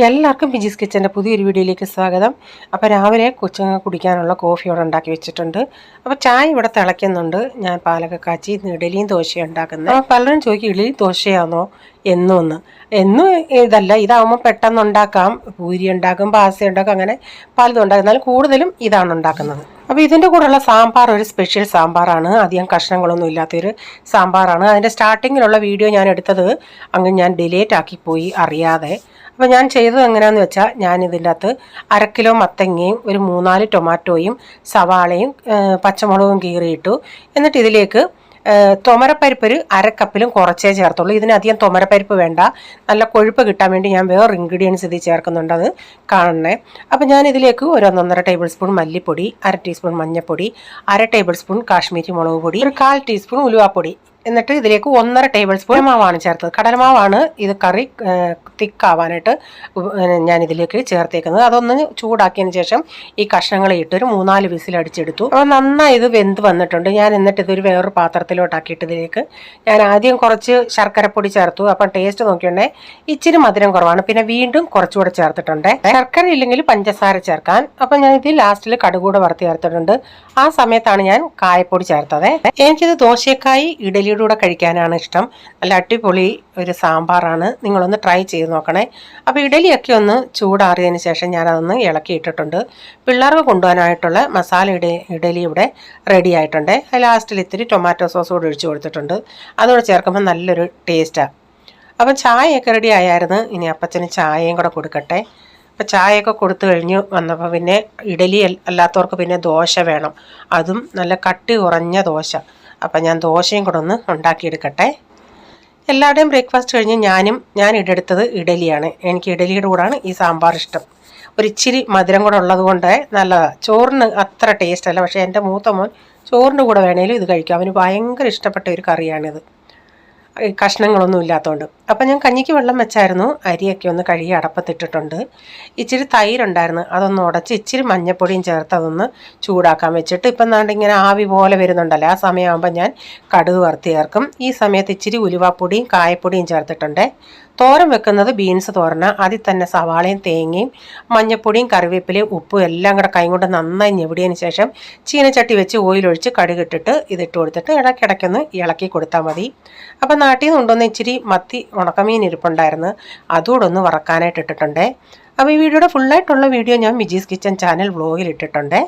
എല്ലാവർക്കും ബിജിസ് കിച്ചന്റെ പുതിയൊരു വീഡിയോയിലേക്ക് സ്വാഗതം. അപ്പോൾ രാവിലെ കൊച്ചുങ്ങൾ കുടിക്കാനുള്ള കോഫി ഇവിടെ ഉണ്ടാക്കി വെച്ചിട്ടുണ്ട്. അപ്പോൾ ചായ ഇവിടെ തിളയ്ക്കുന്നുണ്ട്. ഞാൻ പാലൊക്കെ കാച്ചി ഇഡലിയും ദോശയും ഉണ്ടാക്കുന്നത്. അപ്പോൾ പലരും ചോദിക്കും ഇഡലി ദോശയാണോ എന്നും ഒന്ന്. എന്നും ഇതല്ല ഇതാവുമ്പോൾ പെട്ടെന്ന് ഉണ്ടാക്കാം പൂരി ഉണ്ടാക്കും പാസ ഉണ്ടാക്കും അങ്ങനെ പലതും ഉണ്ടാക്കും. എന്നാലും കൂടുതലും ഇതാണ് ഉണ്ടാക്കുന്നത്. അപ്പോൾ ഇതിന്റെ കൂടെയുള്ള സാമ്പാർ ഒരു സ്പെഷ്യൽ സാമ്പാറാണ്. അധികം കഷ്ണങ്ങളൊന്നും ഇല്ലാത്തൊരു സാമ്പാറാണ്. അതിന്റെ സ്റ്റാർട്ടിങ്ങിലുള്ള വീഡിയോ ഞാൻ എടുത്തത് അങ്ങ് ഞാൻ ഡിലേറ്റ് ആക്കിപ്പോയി അറിയാതെ. അപ്പോൾ ഞാൻ ചെയ്തത് എങ്ങനെയാണെന്ന് വെച്ചാൽ ഞാൻ ഇതിന്റെ അകത്ത് അരക്കിലോ കിലോ മത്തങ്ങയും ഒരു മൂന്നാൽ ടൊമാറ്റോയും സവാളയും പച്ചമുളകും കീറിയിട്ടു. എന്നിട്ട് ഇതിലേക്ക് തുമരപ്പരിപ്പ് ഒരു അരക്കപ്പിലും കുറച്ചേ ചേർത്തുള്ളൂ. ഇതിനധികം തുമരപ്പരിപ്പ് വേണ്ട. നല്ല കൊഴുപ്പ് കിട്ടാൻ വേണ്ടി ഞാൻ വേറെ ഇൻഗ്രീഡിയൻസ് ഇതിൽ ചേർക്കുന്നുണ്ട് അത് കാണണേ. അപ്പോൾ ഞാൻ ഇതിലേക്ക് ഒരു ഒന്നൊന്നര ടേബിൾ സ്പൂൺ മല്ലിപ്പൊടി അര ടീസ്പൂൺ മഞ്ഞൾപ്പൊടി അര ടേബിൾ സ്പൂൺ കാശ്മീരി മുളക് പൊടി ഒരു കാൽ ടീസ്പൂൺ ഉലുവാപ്പൊടി. എന്നിട്ട് ഇതിലേക്ക് ഒന്നര ടേബിൾ സ്പൂൺ മാവാണ് ചേർത്തത്. കടലമാവാണ് ഇത് കറി തിക്കാവാനായിട്ട് ഞാൻ ഇതിലേക്ക് ചേർത്തേക്കുന്നത്. അതൊന്ന് ചൂടാക്കിയതിന് ശേഷം ഈ കഷ്ണങ്ങൾ ഇട്ട് ഒരു മൂന്നാൽ വിസിൽ അടിച്ചെടുത്തു. അപ്പോൾ നന്നായി ഇത് വെന്ത് വന്നിട്ടുണ്ട്. ഞാൻ എന്നിട്ട് ഇതൊരു വേറൊരു പാത്രത്തിലോട്ടാക്കിയിട്ട് ഇതിലേക്ക് ഞാൻ ആദ്യം കുറച്ച് ശർക്കരപ്പൊടി ചേർത്തു. അപ്പം ടേസ്റ്റ് നോക്കിയുണ്ടേ ഇച്ചിരി മധുരം കുറവാണ്. പിന്നെ വീണ്ടും കുറച്ചുകൂടെ ചേർത്തിട്ടുണ്ട്. ശർക്കര ഇല്ലെങ്കിൽ പഞ്ചസാര ചേർക്കാൻ. അപ്പം ഞാൻ ഇത് ലാസ്റ്റിൽ കടുകൂടെ വറുത്തി ചേർത്തിട്ടുണ്ട്. ആ സമയത്താണ് ഞാൻ കായപ്പൊടി ചേർത്തത്. എനിക്കിത് ദോശക്കായി ഇഡലിയുടെ കൂടെ കഴിക്കാനാണ് ഇഷ്ടം. നല്ല അടിപൊളി ഒരു സാമ്പാറാണ്. നിങ്ങളൊന്ന് ട്രൈ ചെയ്ത് നോക്കണേ. അപ്പോൾ ഇഡലിയൊക്കെ ഒന്ന് ചൂടാറിയതിന് ശേഷം ഞാനതൊന്ന് ഇളക്കി ഇട്ടിട്ടുണ്ട് പിള്ളേർക്ക് കൊണ്ടുപോകാനായിട്ടുള്ള മസാല ഇഡ ഇഡലി ഇവിടെ റെഡി ആയിട്ടുണ്ട്. ലാസ്റ്റിൽ ഇത്തിരി ടൊമാറ്റോ സോസ് കൂടെ ഒഴിച്ച് കൊടുത്തിട്ടുണ്ട്. അതോടെ ചേർക്കുമ്പോൾ നല്ലൊരു ടേസ്റ്റാണ് അപ്പം ചായയൊക്കെ റെഡി ആയായിരുന്നു. ഇനി അപ്പച്ചന് ചായയും കൂടെ കൊടുക്കട്ടെ. അപ്പം ചായയൊക്കെ കൊടുത്തു കഴിഞ്ഞ്. വന്നപ്പോൾ പിന്നെ ഇഡലി അല്ലാത്തവർക്ക് പിന്നെ ദോശ വേണം. അതും നല്ല കട്ടി കുറഞ്ഞ ദോശ. അപ്പം ഞാൻ ദോശയും കൂടെ ഒന്ന് ഉണ്ടാക്കിയെടുക്കട്ടെ. എല്ലാവരുടെയും ബ്രേക്ക്ഫാസ്റ്റ് കഴിഞ്ഞ് ഞാനും ഞാൻ ഇടെടുത്തത് ഇഡലിയാണ്. എനിക്ക് ഇഡലിയുടെ കൂടാണ് ഈ സാമ്പാർ ഇഷ്ടം. ഒരു ഇച്ചിരി മധുരം കൂടെ ഉള്ളത് കൊണ്ട് നല്ലതാണ് ചോറിന് അത്ര ടേസ്റ്റ് അല്ല. പക്ഷേ എന്റെ മൂത്ത മോൻ ചോറിന്റെ കൂടെ വേണേലും ഇത് കഴിക്കും. അവന് ഭയങ്കര ഇഷ്ടപ്പെട്ട ഒരു കറിയാണിത്. കഷ്ണങ്ങളൊന്നും ഇല്ലാത്തതുകൊണ്ട് അപ്പം ഞാൻ കഞ്ഞിക്ക് വെള്ളം വെച്ചായിരുന്നു. അരിയൊക്കെ ഒന്ന് കഴുകി അടപ്പത്തിട്ടിട്ടുണ്ട്. ഇച്ചിരി തൈരുണ്ടായിരുന്നു. അതൊന്ന് ഉടച്ച് ഇച്ചിരി മഞ്ഞപ്പൊടിയും ചേർത്ത് അതൊന്ന് ചൂടാക്കാൻ വെച്ചിട്ട് ഇപ്പം നാണ്ട് ഇങ്ങനെ ആവി പോലെ വരുന്നുണ്ടല്ലോ. ആ സമയമാകുമ്പോൾ ഞാൻ കടുക് വറുത്ത് ചേർക്കും. ഈ സമയത്ത് ഇച്ചിരി ഉലുവാപ്പൊടിയും കായപ്പൊടിയും ചേർത്തിട്ടുണ്ട്. തോരൻ വെക്കുന്നത് ബീൻസ് തോരന. അതിൽ തന്നെ സവാളയും തേങ്ങയും മഞ്ഞപ്പൊടിയും കറിവേപ്പിലയും ഉപ്പും എല്ലാം കൂടെ കൈ കൊണ്ട് നന്നായി ഞെവിടിയതിന് ശേഷം ചീനച്ചട്ടി വെച്ച് ഓയിലൊഴിച്ച് കടുകിട്ടിട്ട് ഇതിട്ട് കൊടുത്തിട്ട് ഇടയ്ക്കിടയ്ക്കൊന്ന് ഇളക്കി കൊടുത്താൽ മതി. അപ്പം നാട്ടിൽ നിന്ന് കൊണ്ടുവന്ന ഇച്ചിരി മത്തി ഉണക്കമീൻ ഇരിപ്പുണ്ടായിരുന്നു അതുകൂടെ ഒന്ന് വറക്കാനായിട്ട് ഇട്ടിട്ടുണ്ടേ അപ്പോൾ ഈ വീഡിയോയുടെ ഫുള്ളായിട്ടുള്ള വീഡിയോ ഞാൻ മിജീസ് കിച്ചൻ ചാനൽ വ്ളോഗിൽ ഇട്ടിട്ടുണ്ടേ.